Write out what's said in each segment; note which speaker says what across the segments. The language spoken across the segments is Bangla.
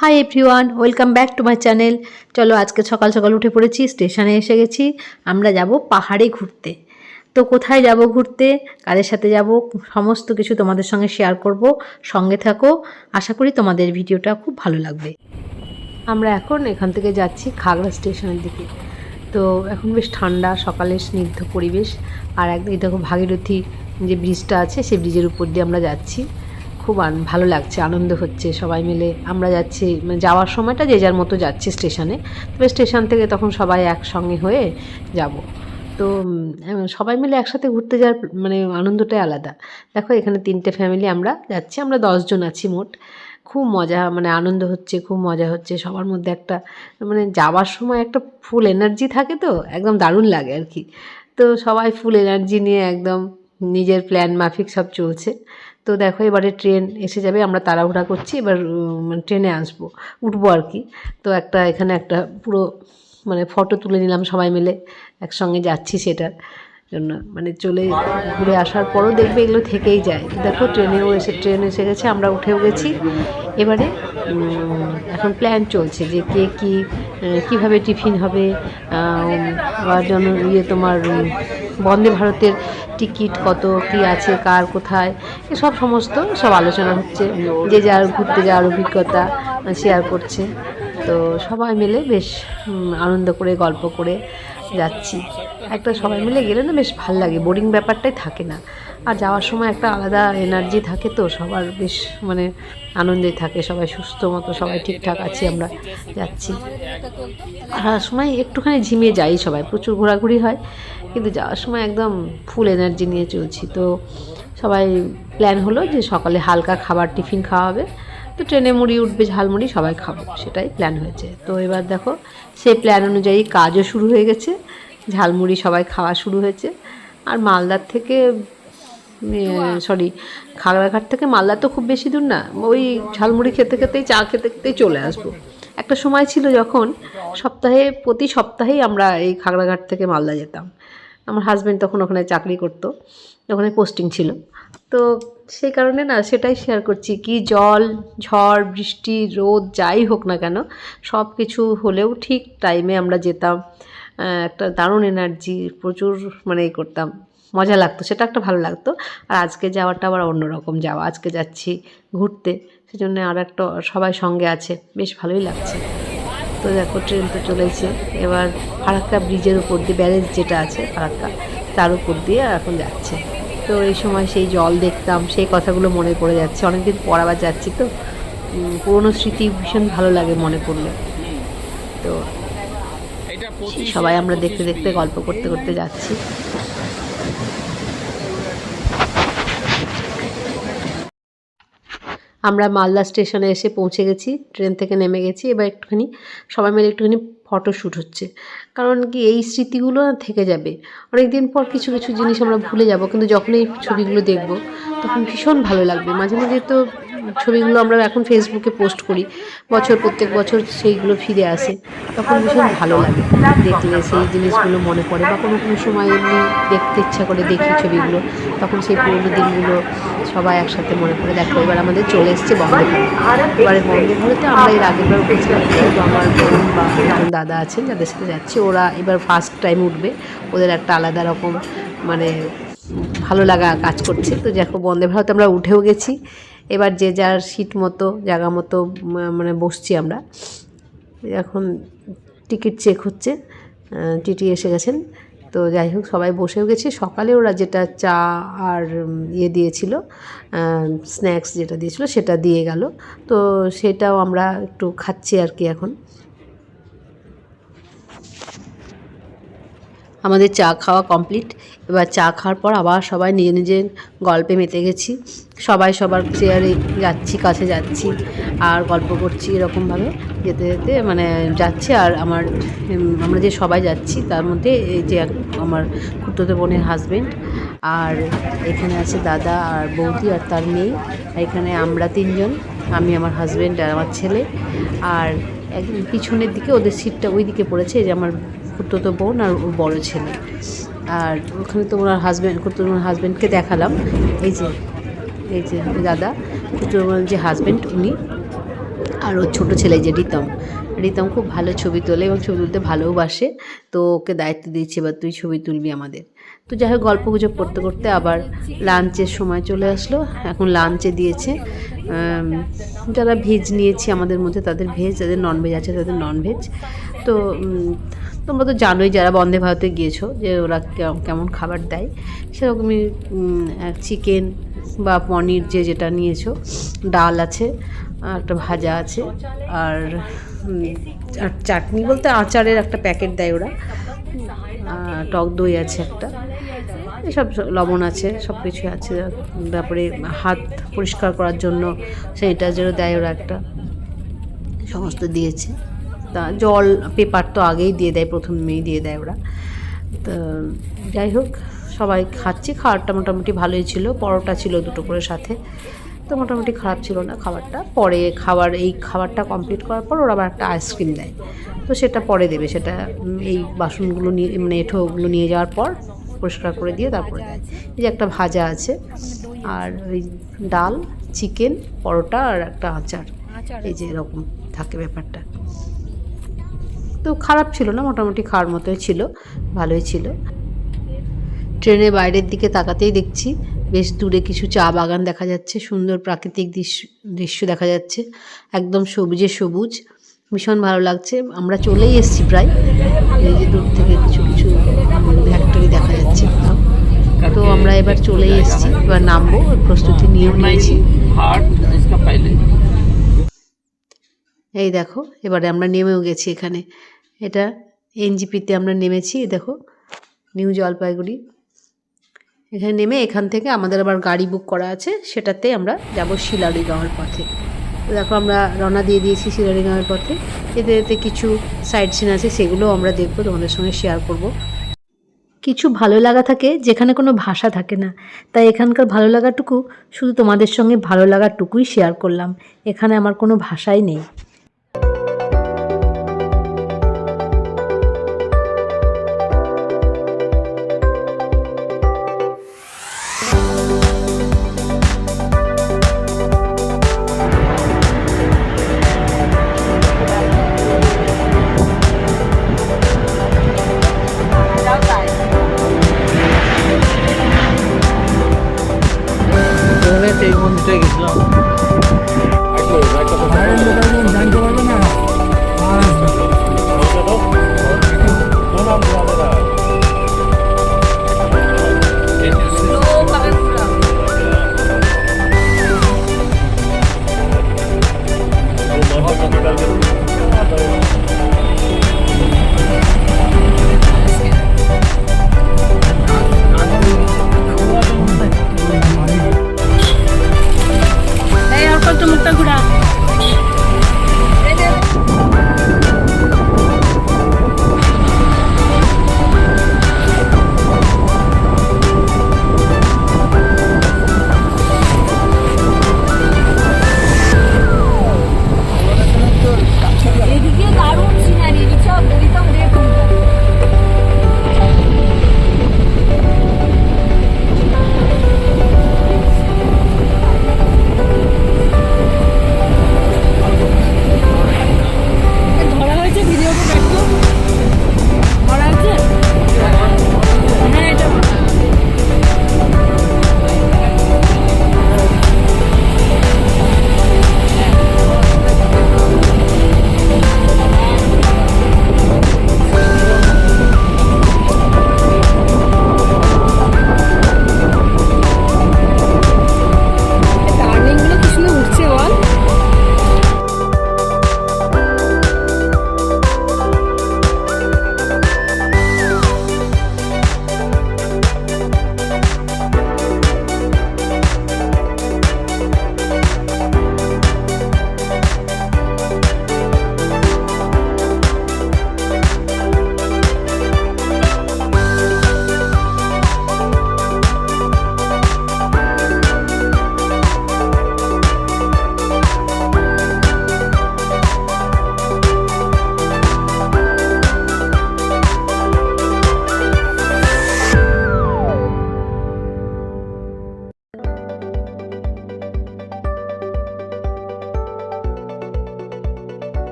Speaker 1: Hi everyone welcome back to my channel চলো আজকে সকাল সকাল উঠে পড়েছি, স্টেশনে এসে গেছি। আমরা যাব পাহাড়ে ঘুরতে। তো কোথায় যাব ঘুরতে? কাদের সাথে যাব? সমস্ত কিছু তোমাদের সঙ্গে শেয়ার করব। সঙ্গে থাকো। আশা করি তোমাদের ভিডিওটা খুব ভালো লাগবে। আমরা এখন এখান থেকে যাচ্ছি খাগড়া স্টেশনের দিকে। তো এখন বেশ ঠান্ডা, সকালে স্নিগ্ধ পরিবেশ। আর একদিকে দেখো ভাগীরথী যে ব্রিজটা আছে সেই ব্রিজের উপর দিয়ে আমরা যাচ্ছি। খুব ভালো লাগছে, আনন্দ হচ্ছে, সবাই মিলে আমরা যাচ্ছি মানে যাওয়ার সময়টা যে যার মতো যাচ্ছি স্টেশনে, তবে স্টেশন থেকে তখন সবাই একসঙ্গে হয়ে যাব। তো সবাই মিলে একসাথে ঘুরতে যাওয়ার মানে আনন্দটাই আলাদা। দেখো, এখানে তিনটে ফ্যামিলি আমরা যাচ্ছি, আমরা দশজন আছি মোট। খুব মজা মানে আনন্দ হচ্ছে, খুব মজা হচ্ছে, সবার মধ্যে একটা মানে যাওয়ার সময় একটা ফুল এনার্জি থাকে তো, একদম দারুণ লাগে আর কি। তো সবাই ফুল এনার্জি নিয়ে একদম নিজের প্ল্যান মাফিক সব চলছে। তো দেখো এবারে ট্রেন এসে যাবে, আমরা তাড়াহুড়া করছি, এবার মানে ট্রেনে আসব, উঠবো আর কি। তো একটা এখানে একটা পুরো মানে ফটো তুলে নিলাম সবাই মিলে, একসঙ্গে যাচ্ছি সেটার জন্য। মানে চলে ঘুরে আসার পরও দেখবে এগুলো থেকেই যায়। দেখো ট্রেনেও এসে, ট্রেন এসে গেছে, আমরা উঠেও গেছি। এবারে এখন প্ল্যান চলছে যে কে কী কীভাবে টিফিন হবে আবার যেন ইয়ে তোমার বন্দে ভারতের টিকিট কত, কি আছে, কার কোথায়, এসব সমস্ত সব আলোচনা হচ্ছে। যে যার ঘুরতে যাওয়ার অভিজ্ঞতা শেয়ার করছে। তো সবাই মিলে বেশ আনন্দ করে, গল্প করে যাচ্ছি। একটা সবাই মিলে গেলে না বেশ ভালো লাগে। বোরিং ব্যাপারটাই থাকে না। আর যাওয়ার সময় একটা আলাদা এনার্জি থাকে তো, সবার বেশ মানে আনন্দে থাকে, সবাই সুস্থ মতো, সবাই ঠিকঠাক আছি আমরা, যাচ্ছি। আর সময় একটুখানি ঝিমিয়ে যাই সবাই, প্রচুর ঘোরাঘুরি হয়, কিন্তু যাওয়ার সময় একদম ফুল এনার্জি নিয়ে চলছি। তো সবাই প্ল্যান হলো যে সকালে হালকা খাবার, টিফিন খাওয়া হবে তো ট্রেনে মুড়ি উঠবে, ঝালমুড়ি সবাই খাব, সেটাই প্ল্যান হয়েছে। তো এবার দেখো, সেই প্ল্যান অনুযায়ী কাজও শুরু হয়ে গেছে, ঝালমুড়ি সবাই খাওয়া শুরু হয়েছে, আর মালদার থেকে সরি খাগড়াঘাট থেকে মালদা তো খুব বেশি দূর না। ওই ঝালমুড়ি খেতে খেতেই চা খেতে খেতেই চলে আসব। একটা সময় ছিল যখন সপ্তাহে প্রতি সপ্তাহেই আমরা এই খাগড়াঘাট থেকে মালদা যেতাম। আমার হাজব্যান্ড তখন ওখানে চাকরি করতো ওখানে পোস্টিং ছিল। তো সেই কারণে না সেটাই শেয়ার করছি কি জল ঝড় বৃষ্টি রোদ যাই হোক না কেন সব কিছু হলেও ঠিক টাইমে আমরা যেতাম। একটা দারুণ এনার্জি প্রচুর মানে করতাম। মজা লাগতো সেটা একটা ভালো লাগতো। আর আজকে যাওয়াটা আবার অন্যরকম যাওয়া আজকে যাচ্ছি ঘুরতে সেজন্য আর একটা সবাই সঙ্গে আছে বেশ ভালোই লাগছে। তো দেখো ট্রেন তো চলেছে এবার ফারাক্কা ব্রিজের উপর দিয়ে ব্যারেজ যেটা আছে ফারাক্কা তার উপর দিয়ে এখন যাচ্ছে। তো এই সময় সেই জল দেখতাম সেই কথাগুলো মনে পড়ে যাচ্ছে অনেকদিন পর আবার যাচ্ছি তো। পুরনো স্মৃতি ভীষণ ভালো লাগে মনে পড়লে। তো সবাই আমরা দেখতে দেখতে গল্প করতে করতে যাচ্ছি। আমরা মালদা স্টেশনে এসে পৌঁছে গেছি, ট্রেন থেকে নেমে গেছি, এবার একটুখানি সবাই মিলে একটুখানি ফটো শ্যুট হচ্ছে। কারণ কি এই স্মৃতিগুলো না থেকে যাবে। অনেক দিন পর কিছু কিছু জিনিস আমরা ভুলে যাব, কিন্তু যখন এই ছবিগুলো দেখব, তখন ভীষণ ভালো লাগবে। মাঝে মাঝে তো ছবিগুলো আমরা এখন ফেসবুকে পোস্ট করি। বছর, প্রত্যেক বছর সেইগুলো ফিরে আসে। তখন ভীষণ ভালো লাগে। দেখলে সেই জিনিসগুলো মনে পড়ে বা কোনো কোনো সময় এমনি দেখতে ইচ্ছা করে দেখি ছবিগুলো, তখন সেই পুরোনো দিনগুলো সবাই একসাথে মনে পড়ে। দেখো, এবার আমাদের চলে এসছে বন্দে ভারত এবারে বন্দে ভারতে আমরা এর আগের বার উঠেছিলাম কিন্তু আমার বোন বা একজন দাদা আছেন, যাদের সাথে যাচ্ছি, ওরা এবার ফার্স্ট টাইম উঠবে। ওদের একটা আলাদা রকম মানে ভালো লাগা কাজ করছে। তো দেখো বন্দে ভারত আমরা উঠেও গেছি। এবার যে যার সিট মতো, জায়গা মতো মানে বসছি আমরা। এখন টিকিট চেক হচ্ছে টিটি এসে গেছেন। তো যাই হোক, সবাই বসেও গেছে। সকালে ওরা যেটা চা আর ইয়ে দিয়েছিল স্ন্যাক্স যেটা দিয়েছিল সেটা দিয়ে গেল। তো সেটাও আমরা একটু খাচ্ছি আর কি এখন। আমাদের চা খাওয়া কমপ্লিট এবার চা খাওয়ার পর আবার সবাই নিজে নিজের গল্পে মেতে গেছি। সবাই সবার চেয়ারে যাচ্ছি, কাছে যাচ্ছি আর গল্প করছি এরকমভাবে যেতে যেতে মানে যাচ্ছি আর আমার আমরা যে সবাই যাচ্ছি তার মধ্যে এই যে আমার খুঁড়তো বোনের হাজব্যান্ড আর এখানে আছে দাদা আর বৌদি আর তার মেয়ে। এখানে আমরা তিনজন, আমি, আমার হাজব্যান্ড আর আমার ছেলে। আর পিছনের দিকে ওদের সিটটা ওই দিকে পড়েছে যে আমার খুঁড়তো বোন আর ওর বড় ছেলে। আর ওখানে তো ওনার হাজব্যান্ড ওনার হাজব্যান্ডকে দেখালাম। এই যে এই যে দাদা খুঁড়তো বোনের যে হাজব্যান্ড উনি, আর ওর ছোটো ছেলে যে রিতম। রিতম খুব ভালো ছবি তোলে এবং ছবি তুলতে ভালোবাসে, তো ওকে দায়িত্ব দিয়েছি, এবার তুই ছবি তুলবি আমাদের। তো যাই হোক, গল্প গুজব করতে করতে আবার লাঞ্চের সময় চলে আসলো। এখন লাঞ্চে দিয়েছে। যারা ভেজ নিয়েছি, আমাদের মধ্যে তাদের ভেজ যাদের ননভেজ আছে তাদের ননভেজ তো তোমরা তো জানোই যারা বন্দে ভারতে গিয়েছো যে ওরা কেমন খাবার দেয়। সেরকমই চিকেন বা পনির যে যেটা নিয়েছো, ডাল আছে একটা ভাজা আছে, আর আর চাটনি বলতে আচারের একটা প্যাকেট দেয় ওরা। টক দই আছে একটা। এসব লবণ আছে সব কিছু আছে। তারপরে হাত পরিষ্কার করার জন্য স্যানিটাইজারও দেয় ওরা একটা। সমস্ত দিয়েছে। তা জল পেপার তো আগেই দিয়ে দেয় প্রথমেই দিয়ে দেয় ওরা। তো যাই হোক সবাই খাচ্ছি খাবারটা মোটামুটি ভালোই ছিল পরোটা ছিল দুটো করে সাথে। তো মোটামুটি খারাপ ছিল না খাবারটা। পরে খাবার এই খাবারটা কমপ্লিট করার পর ওরা আবার একটা আইসক্রিম দেয়। তো সেটা পরে দেবে সেটা এই বাসনগুলো নিয়ে মানে এঁঠোগুলো নিয়ে যাওয়ার পর পরিষ্কার করে দিয়ে তারপরে দেয়। এই যে একটা ভাজা আছে আর ওই ডাল চিকেন পরোটা আর একটা আচার। এই যে এরকম থাকে ব্যাপারটা। তো খারাপ ছিল না মোটামুটি খাওয়ার মতোই ছিল ভালোই ছিল। ট্রেনের বাইরের দিকে তাকাতেই দেখছি বেশ দূরে কিছু চা বাগান দেখা যাচ্ছে সুন্দর প্রাকৃতিক দৃশ্য দৃশ্য দেখা যাচ্ছে একদম সবুজে সবুজ ভীষণ ভালো লাগছে। আমরা চলেই এসেছি প্রায় এই যে দূর থেকে কিছু কিছু ফ্যাক্টরি দেখা যাচ্ছে। তো আমরা এবার চলেই এসেছি এবার নামবো ওর প্রস্তুতি নিয়েও নিয়েছি। এই দেখো, এবারে আমরা নেমেও গেছি এখানে। এটা এনজিপিতে আমরা নেমেছি দেখো, নিউ জলপাইগুড়ি। এখানে নেমে এখান থেকে আমাদের আবার গাড়ি বুক করা আছে, সেটাতে আমরা যাব শিলারিগাঁওয়ের পথে। দেখো, আমরা রওনা দিয়ে দিয়েছি শিলারিগাঁওয়ের পথে। এতে এতে কিছু সাইড সিন আছে সেগুলোও আমরা দেখব, তোমাদের সঙ্গে শেয়ার করব। কিছু ভালো লাগা থাকে, যেখানে কোনো ভাষা থাকে না। তাই এখানকার ভালো লাগাটুকু শুধু তোমাদের সঙ্গে ভালো লাগাটুকুই শেয়ার করলাম। এখানে আমার কোনো ভাষাই নেই।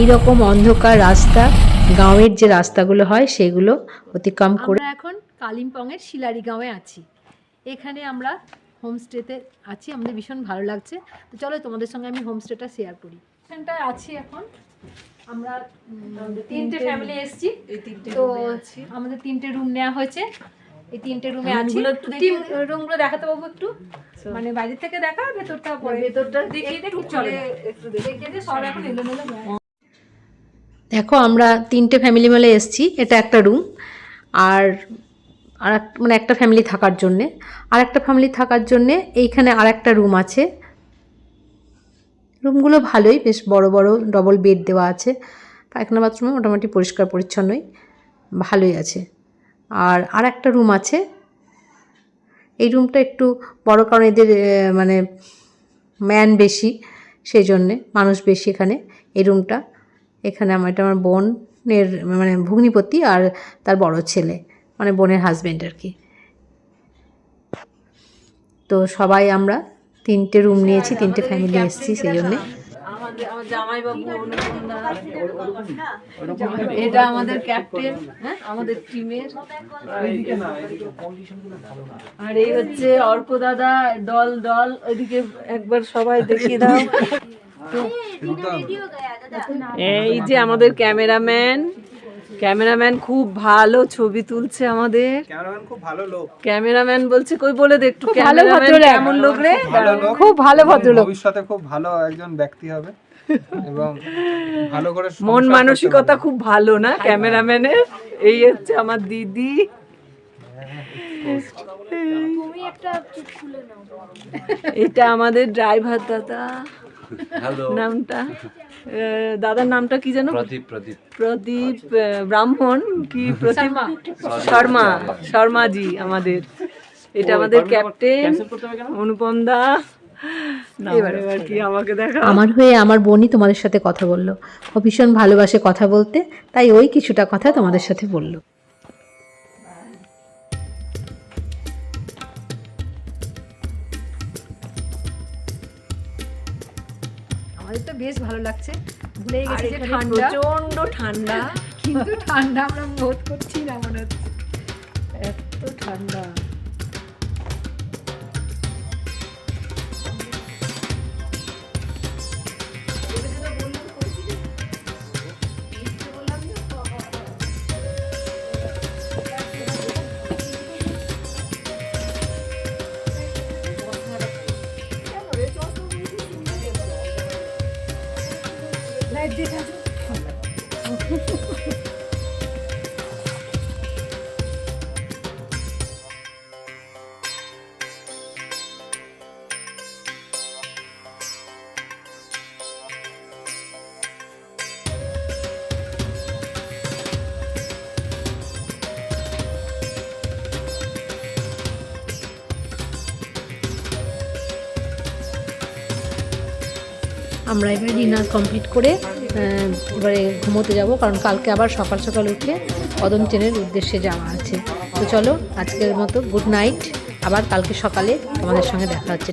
Speaker 1: এই রকম অন্ধকার রাস্তা গাঁয়ের যে রাস্তাগুলো হয় সেগুলো অতিক্রম করে এখন কালিম্পংয়ের শিলারি গাঁয়ে আছি। এখানে আমরা হোমস্টেতে আছি আমাদের ভীষণ ভালো লাগছে। তো চলো তোমাদের সঙ্গে আমি হোমস্টেটা শেয়ার করি। এখানটায় আছি এখন। আমরা তিনটে ফ্যামিলি এসেছি। তো আমাদের তিনটে রুম নেওয়া হয়েছে। এই তিনটে রুমে আছি। রুমগুলো দেখাতে পাবো একটু। মানে বাইরে থেকে দেখা ভেতরটা পরে ভেতরটা দেখিয়ে দেখি চলে। একটু দেখিয়ে সব এখন এলোমেলো আছে। দেখো, আমরা তিনটে ফ্যামিলি মিলে এসেছি, এটা একটা রুম আর আর মানে একটা ফ্যামিলি থাকার জন্যে। আর একটা ফ্যামিলি থাকার জন্যে এইখানে আর একটা রুম আছে। রুমগুলো ভালোই, বেশ বড় বড় ডবল বেড দেওয়া আছে। পায়খানা বাথরুমে মোটামুটি পরিষ্কার পরিচ্ছন্নই, ভালোই আছে। আর আর একটা রুম আছে। এই রুমটা একটু বড় কারণ এদের মানে ম্যান বেশি, সেই জন্যে, মানুষ বেশি এখানে, এই রুমটা এখানে আমার এটা আমার বোনের মানে ভগ্নিপতি আর তার বড় ছেলে মানে বোনের হাজবেন্ড আর কি। তো সবাই আমরা তিনটে রুম নিয়েছি তিনটে ফ্যামিলি এসেছি সেই জন্যে।
Speaker 2: এটা আমাদের ক্যাপ্টেন হ্যাঁ আমাদের টিমের আর এই হচ্ছে অর্ক দাদা দল দল ওইদিকে একবার সবাই দেখিয়ে দাও। এই যে আমাদের ক্যামেরাম্যান। ক্যামেরাম্যান খুব ভালো ছবি তুলছে আমাদের।
Speaker 3: ক্যামেরাম্যান খুব ভালো লোক।
Speaker 2: ক্যামেরাম্যান বলছে কই বলে দে একটু। ক্যামেরাম্যান কেমন লোক রে?
Speaker 1: খুব ভালো ভদ্রলোক।
Speaker 3: ভবিষ্যতে খুব ভালো একজন ব্যক্তি হবে। এবং ভালো করে
Speaker 2: মন মানসিকতা খুব ভালো না ক্যামেরাম্যানের? এই হচ্ছে আমার দিদি। এটা আমাদের ড্রাইভার দাদা। নামটা? আহ, দাদার নামটা কি যেন?
Speaker 4: প্রদীপ প্রদীপ।
Speaker 2: প্রদীপ ব্রাহ্মণ কি প্রদীপ? শর্মা। শর্মাজি আমাদের। এটা আমাদের ক্যাপ্টেন অনুপম দা
Speaker 1: আমার হয়ে আমার বোনই তোমাদের সাথে কথা বলল। ও ভীষণ ভালোবাসে কথা বলতে তাই ওই কিছুটা কথা তোমাদের সাথে বলল। আমাদের তো বেশ ভালো লাগছে।
Speaker 2: ভুলে
Speaker 1: গেছি যে ঠান্ডা।
Speaker 2: প্রচণ্ড ঠান্ডা।
Speaker 1: কিন্তু ঠান্ডা আমরা বোধ করছি না মনে হচ্ছে। এত ঠান্ডা। ঠিক আছে আমরা এবারে ডিনার কমপ্লিট করে এবারে ঘুমোতে যাব, কারণ কালকে আবার সকাল সকাল উঠে কদম ট্রেনের উদ্দেশ্যে যাওয়া আছে। তো চলো, আজকের মতো গুড নাইট আবার কালকে সকালে আমাদের সঙ্গে দেখা হচ্ছে।